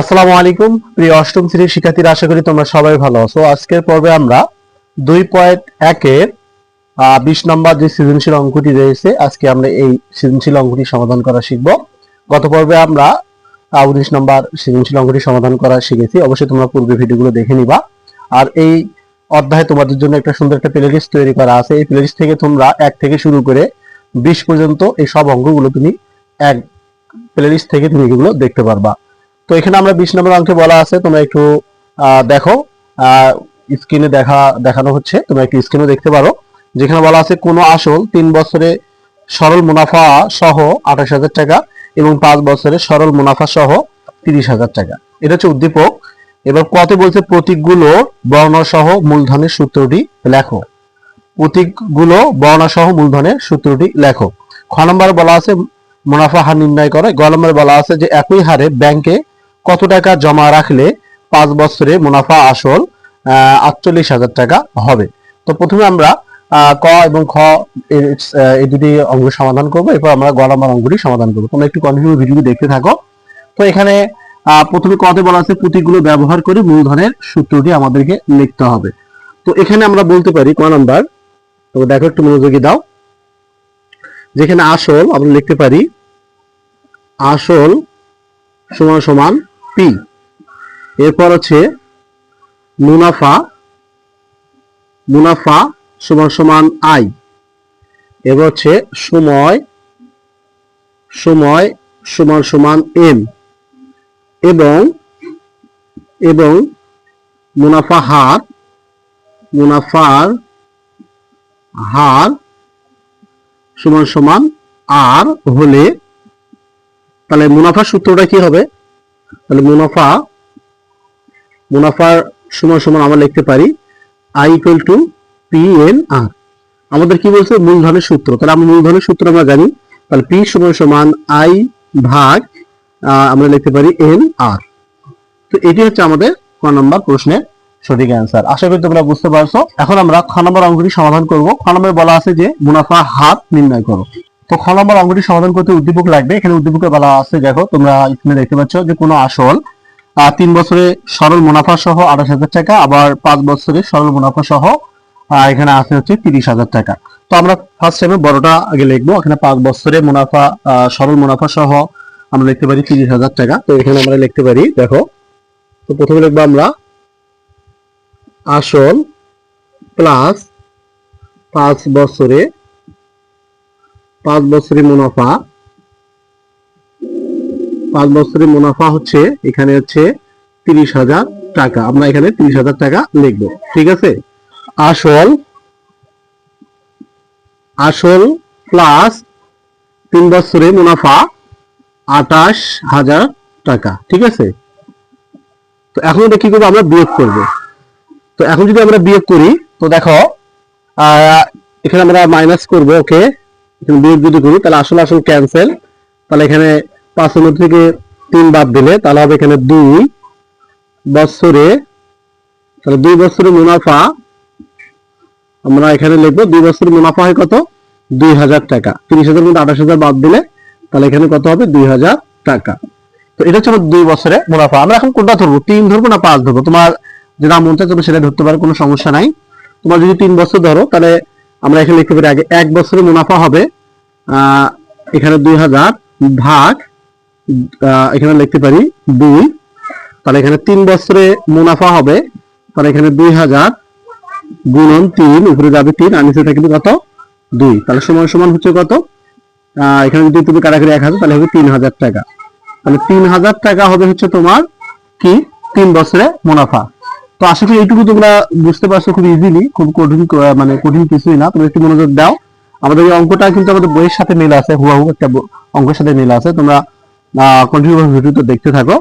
আসসালামু আলাইকুম, প্রিয় অষ্টম শ্রেণির শিক্ষার্থীরা, আশা করি তোমরা সবাই ভালো আছো। আজকের পর্বে আমরা দুই পয়েন্ট একের বিশ নম্বর যে সৃজনশীল অঙ্কটি রয়েছে, আজকে আমরা এই সৃজনশীল অঙ্কটি সমাধান করা শিখব। গত পর্বে আমরা উনিশ নম্বর সৃজনশীল অঙ্কটি সমাধান করা শিখেছি। অবশ্যই তোমরা পূর্বে ভিডিওগুলো দেখে নিবা। আর এই অধ্যায়ে তোমাদের জন্য একটা সুন্দর একটা প্লেলিস্ট তৈরি করা আছে। এই প্লেলিস্ট থেকে তোমরা এক থেকে শুরু করে বিশ পর্যন্ত এই সব অঙ্কগুলো তুমি এক প্লেলিস্ট থেকে তুমি এগুলো দেখতে পারবা। তো এখানে আমরা বিশ নম্বর অঙ্কে বলা আছে, তোমরা একটু দেখো। স্ক্রিনে দেখা, দেখানো হচ্ছে, তোমরা একটু স্ক্রিনে দেখতে পারো। যেখানে বলা আছে, কোনো আসল তিন বছরে সরল মুনাফা সহ আঠাশ হাজার টাকা এবং পাঁচ বছরে সরল মুনাফা সহ তিরিশ হাজার টাকা। এটা হচ্ছে উদ্দীপক। এবার কত বলছে, প্রতীকগুলো বর্ণ সহ মূলধনের সূত্রটি লেখো। প্রতীকগুলো বর্ণ সহ মূলধনের সূত্রটি লেখো। খ নম্বর বলা আছে, মুনাফা হার নির্ণয় করে। গ নম্বরে বলা আছে যে, একই হারে ব্যাংকে কত টাকা জমা রাখলে পাঁচ বছরে মুনাফা আসল আটচল্লিশ হাজার টাকা হবে? তো প্রথমে আমরা ক এবং খ এই দুটি অঙ্গ সমাধান করব। এরপর আমরা গ অঙ্গটি সমাধান করব। তোমরা একটু কন্টিনিউ ভিডিও দেখতে থাকো। তো এখানে প্রথমে কতে বলা আছে পুঁতিগুলো ব্যবহার করে মূলধনের সূত্রটি আমাদেরকে লিখতে হবে। তো এখানে আমরা বলতে পারি ক নাম্বার, তো দেখো একটু মনোযোগী দাও। যেখানে আসল আমরা লিখতে পারি, আসল সমান সমান পি এরপর হচ্ছে মুনাফা মুনাফা সমান সমান আই এবার হচ্ছে সময় সময় সমান সমান এম এবং এবং মুনাফা হার, মুনাফার হার সমান সমান আর হলে, তাহলে মুনাফার সূত্রটা কি হবে? তাহলে মুনাফা, মুনাফার সমান সমান আমরা লিখতে পারি I equal to P N R আমাদের কি বলছে? মূলধনের সূত্র। তাহলে আমরা মূলধনের সূত্র আমরা জানি। তাহলে পি সমান সমান আই ভাগ আমরা লিখতে পারি এন আর তো এটি হচ্ছে আমাদের ক নম্বর প্রশ্নের সঠিক অ্যান্সার আশা করি তোমরা বুঝতে পারছ। এখন আমরা খ নম্বর অঙ্কটি সমাধান করব। খ নম্বরে বলা আছে যে মুনাফা হাত নির্ণয় করো। তো খ নম্বর সমাধান করতে উদ্দীপক লাগবে। এখানে উদ্দীপকে বলা আছে, দেখো, তোমরা স্ক্রিনে দেখতে পাচ্ছ যে কোনো আসল তিন বছরে সরল মুনাফা সহ আঠাশ হাজার টাকা, আবার পাঁচ বছরে সরল মুনাফা সহ এখানে আছে হচ্ছে তিরিশ হাজার টাকা। তো আমরা ফার্স্ট টাইমে বড়টা আগে লিখব। এখানে পাঁচ বছরে মুনাফা সরল মুনাফা সহ আমরা লিখতে পারি তিরিশ হাজার টাকা। তো এখানে আমরা লিখতে পারি, দেখো, তো প্রথমে লিখব আমরা, আসল প্লাস পাঁচ বছরে পাঁচ বছরের মুনাফা। পাঁচ বছরের মুনাফা হচ্ছে, এখানে হচ্ছে তিরিশ হাজার টাকা। আমরা এখানে তিরিশ হাজার টাকা লিখব। ঠিক আছে? আসল আসল প্লাস তিন বছরের মুনাফা আটাশ হাজার টাকা। ঠিক আছে? তো এখন এটা কি করব? আমরা বিয়োগ করব। তো এখন যদি আমরা বিয়োগ করি, তো দেখো এখানে আমরা মাইনাস করব ওকে বিয়োগ যদি করি, তাহলে আসল আসল ক্যান্সেল তাহলে এখানে মধ্যে থেকে তিন বাদ দিলে, তাহলে হবে এখানে দুই বছরে, তাহলে দুই বছরের মুনাফা, আমরা এখানে লিখব দুই বছরের মুনাফা হয় কত? দুই হাজার টাকা। তিরিশ হাজার মধ্যে আঠাশ হাজার বাদ দিলে, তাহলে এখানে কত হবে? দুই হাজার টাকা। তো এটা হচ্ছে দুই বছরে মুনাফা। আমরা এখন কোনটা ধরবো? তিন ধরবো না পাঁচ ধরবো? তোমার যেটা মন চায় তুমি সেটা ধরতে পারো, কোনো সমস্যা নাই। তোমার যদি তিন বছর ধরো, তাহলে আমরা এখানে লিখতে পারি আগে এক বছরের মুনাফা হবে এখানে দুই হাজার ভাগ এখানে লিখতে পারি দুই। তাহলে এখানে তিন বছরে মুনাফা হবে, তাহলে এখানে দুই হাজার গুণন তিন, উপরে যাবে তিন, আর নিচে থাকবে কত? দুই। তাহলে সমান সমান হচ্ছে কত? এখানে যদি তুমি কাটাকাটি এক হাজার, তাহলে হবে তিন হাজার টাকা। তাহলে তিন হাজার টাকা হবে হচ্ছে তোমার কি? তিন বছরে মুনাফা। তো আশা করি এইটুকু তোমরা বুঝতে পারছ খুব ইজিলি খুব কঠিন মানে কঠিন কিছুই না। তুমি একটু মনোযোগ দাও। আমাদের এই অঙ্কটা কিন্তু আমাদের বইয়ের সাথে মিল আছে, হুয়াহু একটা অঙ্কের সাথে মিল আছে, তোমরা কন্টিনিউ ভিডিওতে দেখতে থাকো।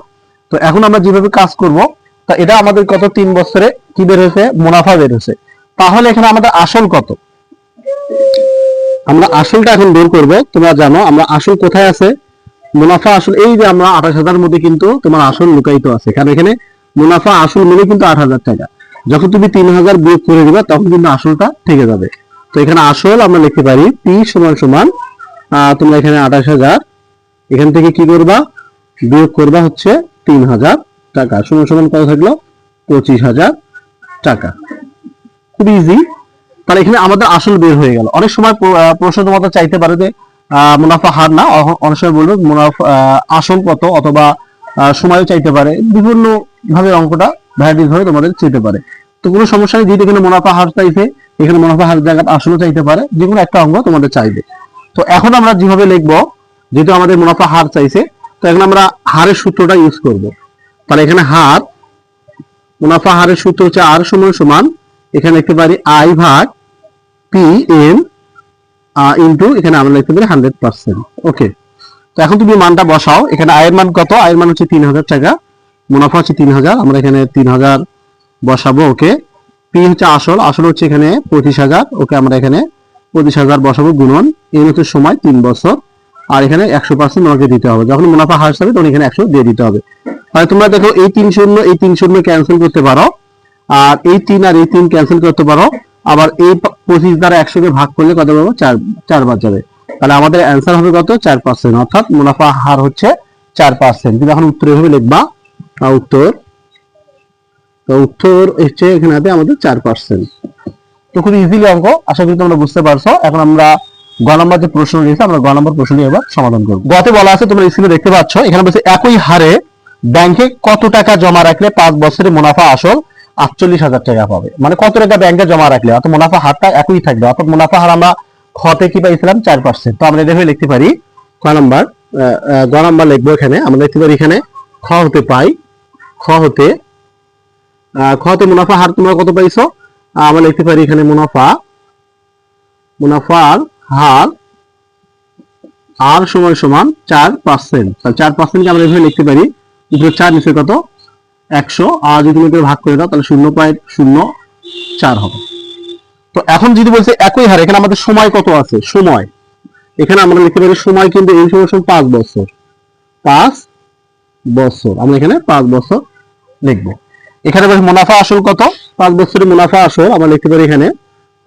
তো এখন আমরা যেভাবে কাজ করব, তা এটা আমাদের কত? তিন বছরে কি বের হয়েছে? মুনাফা বের হয়েছে। তাহলে এখানে আমাদের আসল কত? আমরা আসলটা এখন বের করব, তোমরা জানো, আমরা আসল কোথায় আছে? মুনাফা আসল, এই যে আমরা আঠাশ হাজার মধ্যে কিন্তু তোমার আসল লুকায়িত আছে। কারণ এখানে মুনাফা আসল মিলে কিন্তু আট হাজার টাকা। যখন তুমি তিন হাজার বিয়োগ করে দিবা, তখন কিন্তু আসলটা থেকে যাবে। তো এখানে আসল আমরা লিখতে পারি পি সমান সমান তোমরা এখানে আঠাশ হাজার। এখান থেকে কি করবা? বিয়োগ করবা হচ্ছে তিন হাজার টাকা। সমান সমান কত থাকল? পঁচিশ হাজার টাকা। খুব ইজি তাহলে এখানে আমাদের আসল বের হয়ে গেল। অনেক সময় প্রশ্ন তোমাদের চাইতে পারে যে মুনাফা হার না? অনেক সময় বলব মুনাফা আসল কত? অথবা আহ, সময়ও চাইতে পারে। বিভিন্ন ভাবে অঙ্কটা ভ্যারাইটিস ভাবে তোমাদের চাইতে পারে। তো কোনো সমস্যা নেই যেহেতু এখানে মুনাফা হার চাইছে এখানে মুনাফা হার জায়গায় আসলও চাইতে পারে যে কোনো একটা অঙ্ক তোমাদের চাইবে। তো এখন আমরা যেভাবে লিখব, যেহেতু আমাদের মুনাফা হার চাইছে, তো এখন আমরা হারের সূত্রটা ইউজ করব। তাহলে এখানে হার, মুনাফা হারের সূত্র হচ্ছে আর সমান সমান, এখানে লিখতে পারি আই ভাগ পি এন ইন্টু এখানে আমরা লিখতে পারি হান্ড্রেড পার্সেন্ট ওকে তো এখন তুমি মানটা বসাও, এখানে আয়ের মান কত? আয়ের মান হচ্ছে তিন হাজার টাকা, মুনাফা হচ্ছে তিন হাজার, আমরা এখানে তিন হাজার বসাবো ওকে পি হচ্ছে আসল আসল হচ্ছে এখানে পঁচিশ হাজার। ওকে, আমরা এখানে পঁচিশ হাজার বসাবো গুণন। এন হচ্ছে সময়, তিন বছর। আর এখানে একশো পার্সেন্ট তোমাকে দিতে হবে। যখন মুনাফা হ্রাস হবে, তখন এখানে একশো দিয়ে দিতে হবে। তাহলে তোমরা দেখো, এই তিন শূন্য, এই তিন শূন্য ক্যান্সেল করতে পারো। আর এই তিন আর এই তিন ক্যান্সেল করতে পারো। আবার এই পঁচিশ দ্বারা একশোকে ভাগ করলে কত পাবো? চার, চারবার যাবে। তাহলে আমাদের অ্যান্সার হবে কত? চার পার্সেন্ট অর্থাৎ মুনাফা হার হচ্ছে চার পার্সেন্ট তুমি এখন উত্তর এভাবে লিখবা। উত্তর। তো উত্তর হচ্ছে এখানে আমাদের চার পার্সেন্ট তো খুব ইজিলি অঙ্ক আশা করি তোমরা বুঝতে পারছ। এখন আমরা গ নম্বর যে প্রশ্ন রয়েছে আমরা গ নম্বর প্রশ্নটি এবার সমাধান করব। গতে বলা আছে, তোমরা স্ক্রিনে দেখতে পাচ্ছ, এখানে বলছে, একই হারে ব্যাংকে কত টাকা জমা রাখলে পাঁচ বছরে মুনাফা আসল আটচল্লিশ হাজার টাকা পাবে? মানে কত টাকা ব্যাংকে জমা রাখলে? অর্থাৎ মুনাফা হারটা একই থাকবে, অর্থাৎ মুনাফা হার আমরা খতে কি পাইছিলাম? চার পার্সেন্ট তো আমরা এভাবে লিখতে পারি, ক নম্বর গ নাম্বার লিখব এখানে। আমরা লিখতে পারি এখানে, খ হতে পাই, খ হতে আহ, মুনাফা হার তোমরা কত পাইছো? আমরা লিখতে পারি এখানে মুনাফা। মুনাফার হার আর সমান সমান চার পার্সেন্ট তাহলে চার পার্সেন্টকে আমরা এভাবে লিখতে পারি। উপরে চার নিচে কত? একশো। আর যদি তুমি ভাগ করে দাও তাহলে শূন্য পয়েন্ট শূন্য চার হবে। তো এখন যদি বলছে একই হার এখানে আমাদের সময় কত আছে? সময়। এখানে আমরা লিখতে পারি সময় কিন্তু এই সময় সময় পাঁচ বছর। পাঁচ বছর। আমরা এখানে পাঁচ বছর লিখব। এখানে মুনাফা আসল কত? পাঁচ বছরের মুনাফা আসল, আমরা লিখতে পারি এখানে।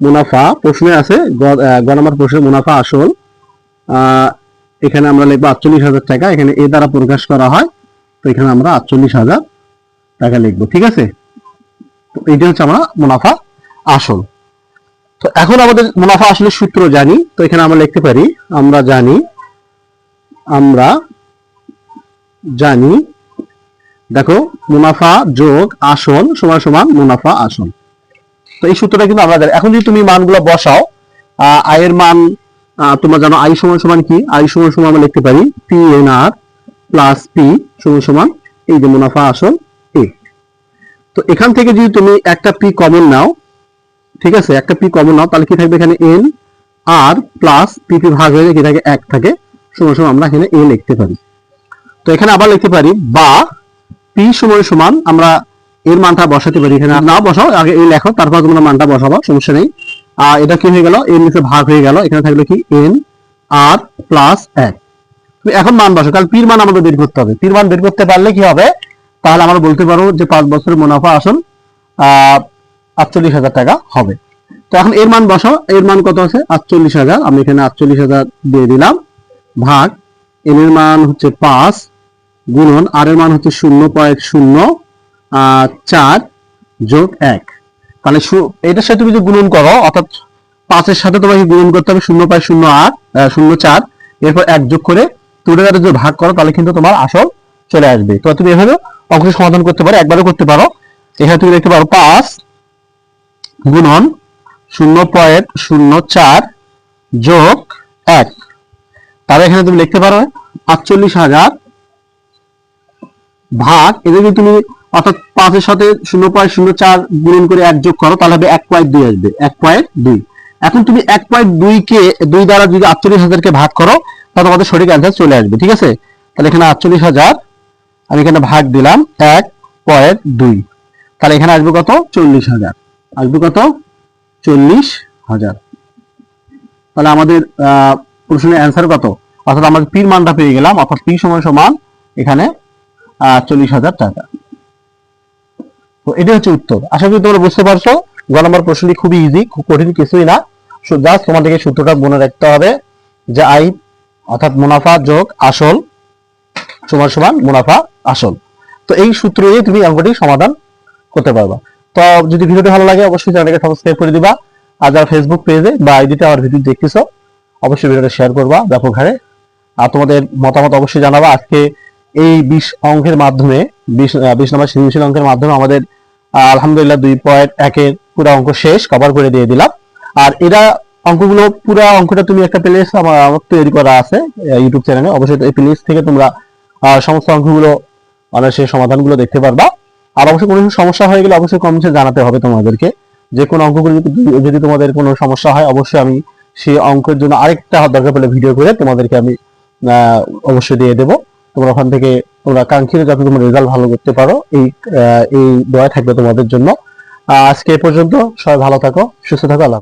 মুনাফা, প্রশ্নে আছে, গ- নম্বর প্রশ্নে মুনাফা আসল। এখানে আমরা লিখব আটচল্লিশ হাজার টাকা, এখানে এ দ্বারা প্রকাশ করা হয়, তো এখানে আমরা আটচল্লিশ হাজার টাকা লিখব, ঠিক আছে? তো এইটা হচ্ছে আমরা মুনাফা আসল। তো এখন আমাদের মুনাফা আসলে সূত্র জানি, তো এখানে আমরা লিখতে পারি, আমরা জানি আমরা জানি দেখো, মুনাফা যোগ আসন সমান সমান মুনাফা আসন। তো এই সূত্রটা কিন্তু আমরা এখন যদি তুমি মানগুলো বসাও আয়ের মান তোমরা জানো আই সমান সমান কি? আই সমান সমান আমরা লিখতে পারি P N R plus P সমান সমান এই যে মুনাফা আসল এ তো এখান থেকে যদি তুমি একটা পি কমন নাও, ঠিক আছে? একটা পি কমন নাও, তাহলে কি থাকবে এখানে N R plus P P ভাগ হয়ে কি থাকে? এক থাকে। সমান সমান আমরা এখানে এ লিখতে পারি। তো এখানে আবার লিখতে পারি বা পি সমান সমান আমরা এর মানটা বসাতে পারি। এখানে না বসাও, আগে এই লেখো, তারপর তোমরা মানটা বসাবো, সমস্যা নেই। আর এটা কি হয়ে গেল? এর নিচে ভাগ হয়ে গেল। এখানে থাকল কি? এন আর প্লাস এক। তুমি এখন মান বসো কারণ পির মান আমাদের বের করতে হবে। পির মান বের করতে পারলে কি হবে? তাহলে আমরা বলতে পারব যে পাঁচ বছরের মুনাফা আসল আটচল্লিশ হাজার টাকা হবে। তো এখন এর মান বসাও, এর মান কত আছে? আটচল্লিশ হাজার। আমি এখানে আটচল্লিশ হাজার দিয়ে দিলাম। ভাগ এন এর মান হচ্ছে পাঁচ গুণন আর এর মান হচ্ছে শূন্য পয়েন্ট শূন্য চার যোগ এক। তাহলে এটার সাথে তুমি যদি গুণন করো, অর্থাৎ পাঁচের সাথে তোমাকে গুণন করতে হবে শূন্য পয়েন্ট শূন্য আট শূন্য চার, এরপর এক যোগ করে তুলে দ্বারা যদি ভাগ করো, তাহলে কিন্তু তোমার আসল চলে আসবে। তো তুমি এভাবে অঙ্কটি সমাধান করতে পারো, একবারও করতে পারো। এখানে তুমি দেখতে পারো পাঁচ গুণন শূন্য পয়েন্ট শূন্য চার যোগ এক। তাহলে এখানে তুমি লিখতে পারো আটচল্লিশ হাজার ভাগ, এদের যদি তুমি অর্থাৎ পাঁচের সাথে শূন্য পয়েন্ট শূন্য চার গুণন করে এক যোগ করো, তাহলে হবে এক পয়েন্ট দুই আসবে, এক পয়েন্ট দুই। এখন তুমি এক পয়েন্ট দুই কে, দুই দ্বারা যদি আটচল্লিশ হাজারকে ভাগ করো, তাহলে তোমাদের সঠিক অ্যান্সার চলে আসবে, ঠিক আছে? তাহলে এখানে আটচল্লিশ হাজার, আমি এখানে ভাগ দিলাম, এক পয়েন্ট দুই। তাহলে এখানে আসবে কত? চল্লিশ হাজার। আসবে কত? চল্লিশ হাজার। তাহলে আমাদের প্রশ্নের অ্যান্সার কত? অর্থাৎ আমাদের পির মানটা পেয়ে গেলাম, অর্থাৎ পি সমান সমান এখানে চল্লিশ হাজার টাকা। তো এটা হচ্ছে উত্তর। আশা করি তোমরা বুঝতে পারছ, গ নম্বর প্রশ্নটি খুবই ইজি খুব কঠিন কিছুই না। জাস্ট তোমাদেরকে সূত্রটা মনে রাখতে হবে যে আই অর্থাৎ মুনাফা যোগ আসল, সমান সমান মুনাফা আসল। তো এই সূত্র দিয়ে তুমি অঙ্কটি সমাধান করতে পারবা। তো যদি ভিডিওটি ভালো লাগে, অবশ্যই চ্যানেলকে সাবস্ক্রাইব করে দিবা। আর যারা ফেসবুক পেজে বা আইডিতে আমার ভিডিও দেখতেছো, অবশ্যই ভিডিওটা শেয়ার করবা, ব্যাপক হারে। আর তোমাদের মতামত অবশ্যই জানাবা। আজকে এই বিশ অঙ্কের মাধ্যমে, বিশ বিশ নম্বর সৃজনশীল অঙ্কের মাধ্যমে আমাদের আলহামদুলিল্লাহ দুই পয়েন্ট একের পুরো অঙ্ক শেষ কভার করে দিয়ে দিলাম। আর এরা অঙ্কগুলো, পুরো অঙ্কটা তুমি একটা প্লেলিস্ট আমার তৈরি করা আছে ইউটিউব চ্যানেলে অবশ্যই এই প্লেলিস্ট থেকে তোমরা সমস্ত অঙ্কগুলো মানে সেই সমাধানগুলো দেখতে পারবা। আর অবশ্যই কোনো সমস্যা হয়ে গেলে অবশ্যই কমেন্টে জানাতে হবে তোমাদেরকে। যে কোনো অঙ্কগুলো যদি- তোমাদের কোনো সমস্যা হয়, অবশ্যই আমি সেই অঙ্কের জন্য আরেকটা দরকার পড়লে ভিডিও করে তোমাদেরকে আমি অবশ্যই দিয়ে দেবো। তোমরা ওখান থেকে, তোমরা কাঙ্ক্ষিত যাতে তোমরা রেজাল্ট ভালো করতে পারো, এই এই দয়া থাকবে তোমাদের জন্য আজকে এ পর্যন্ত, সবাই ভালো থাকো, সুস্থ থাকো, আল্লাহ।